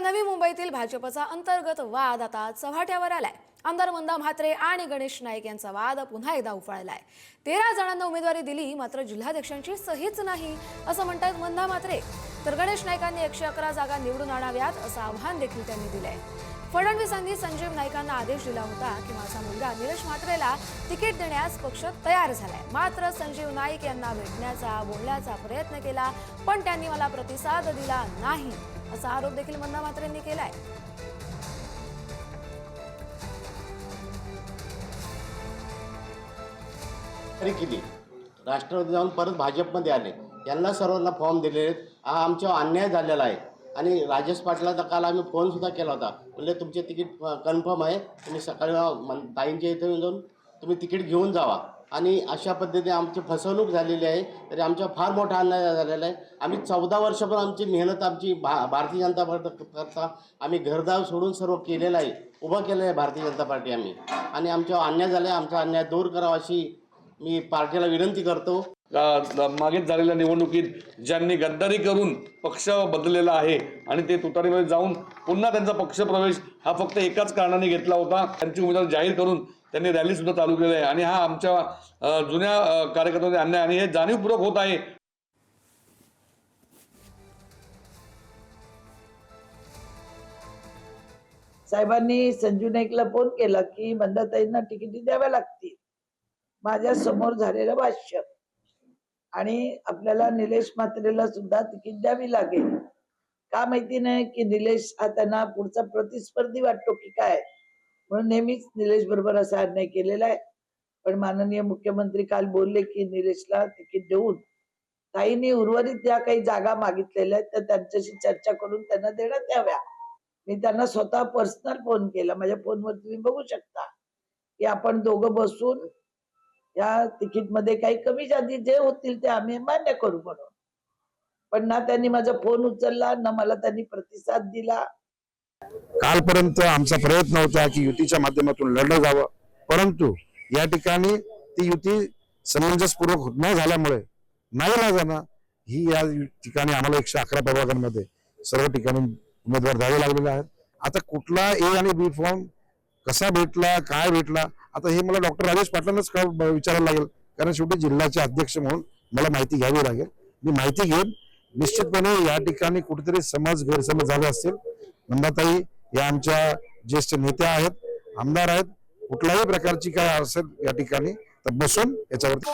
नवी मुंबईतील भाजपचा अंतर्गत वाद आता चव्हाट्यावर आलाय. आमदार मंदा म्हात्रे आणि गणेश नाईक यांचा वाद पुन्हा एकदा उफाळलाय. तेरा जणांना उमेदवारी दिली मात्र जिल्हाध्यक्षांची सहीच नाही असं म्हणतात मंदा म्हात्रे. तर गणेश नाईकांनी एकशे अकरा जागा निवडून आणाव्यात असं आव्हान देखील त्यांनी दिलंय. फडणवीसांनी संजीव नाईकांना आदेश दिला होता की माझा मुलगा निलेश म्हात्रेला तिकीट देण्यास पक्ष तयार झालाय. मात्र संजीव नाईक यांना भेटण्याचा बोलण्याचा प्रयत्न केला पण त्यांनी मला प्रतिसाद दिला नाही असा आरोप देखील मन्ना म्हात्रेंनी केलाय. केली राष्ट्रवादी जाऊन परत भाजपमध्ये आले. यांना सर्वांना फॉर्म दिलेले आहेत. हा आमच्यावर अन्याय झालेला आहे. आणि राजेश पाटलाचा काल आम्ही फोनसुद्धा केला होता. म्हणजे तुमचे तिकीट कन्फर्म आहे. तुम्ही सकाळी मन- ताईंच्या इथे येऊन जाऊन तुम्ही तिकीट घेऊन जावा. आणि अशा पद्धतीने आमची फसवणूक झालेली आहे. तरी आमच्या फार मोठा अन्याय झालेला आहे. आम्ही चौदा वर्ष पण आमची मेहनत आमची भा भारतीय जनता पार्टी करता आम्ही घरदार सोडून सर्व केलेलं आहे. उभं केलं आहे भारतीय जनता पार्टी आम्ही. आणि आमच्यावर अन्याय झाला आहे. आमचा अन्याय दूर करावा अशी मी पार्टीला विनंती करतो. मागे मागेच झालेल्या निवडणुकीत ज्यांनी गद्दारी करून पक्ष बदललेला आहे आणि ते तुतारीमध्ये जाऊन पुन्हा त्यांचा पक्षप्रवेश हा फक्त एकाच कारणाने घेतला होता. त्यांची उमेदवार जाहीर करून त्यांनी रॅली सुद्धा चालू केली आहे आणि हा आमच्या जुन्या अ, अन्याय आणि हे जाणीवपूर्वक होत आहे. साहेबांनी संजू नाईकला फोन केला की मंदाताईंना तिकिटी द्याव्या लागतील. माझ्यासमोर झालेलं भाष्य. आणि आपल्याला निलेश म्हात्रेला सुद्धा तिकीट द्यावी लागेल. का माहिती नाही की निलेश हा त्यांना पुढचा प्रतिस्पर्धी वाटतो की काय? म्हणून नेहमीच निलेश बरोबर असा अन्याय केलेला आहे. पण माननीय मुख्यमंत्री काल बोलले की निलेशला तिकीट देऊन ताईंनी उर्वरित ज्या काही जागा मागितलेल्या आहेत त्या त्यांच्याशी चर्चा करून त्यांना देण्यात याव्या. मी त्यांना स्वतः पर्सनल फोन केला. माझ्या फोनवर तुम्ही बघू शकता की आपण दोघं बसून या तिकीटमध्ये काही कमी जादी जे होतील ते आम्ही मान्य करू म्हणून. पण ना त्यांनी माझा फोन उचलला ना मला त्यांनी प्रतिसाद दिला. कालपर्यंत आमचा प्रयत्न होता की युतीच्या माध्यमातून लढलं जावं. परंतु या ठिकाणी ती युती समंजसपूर्वक न झाल्यामुळे नाही जाणं ही या ठिकाणी आम्हाला एकशे अकरा प्रभागांमध्ये सर्व ठिकाणी उमेदवार द्यावे लागलेले आहेत. आता कुठला ए आणि बी फॉर्म कसा भेटला काय भेटला आता हे मला डॉक्टर राजेश पाटलांनाच का विचारायला लागेल. कारण शेवटी जिल्ह्याचे अध्यक्ष म्हणून मला माहिती घ्यावी लागेल. मी माहिती घेईन. निश्चितपणे या ठिकाणी कुठेतरी समज गैरसमज झाले असतील. नंदाताई या आमच्या ज्येष्ठ नेत्या आहेत आमदार आहेत. कुठल्याही प्रकारची काय असेल या ठिकाणी तर बसून याच्यावरती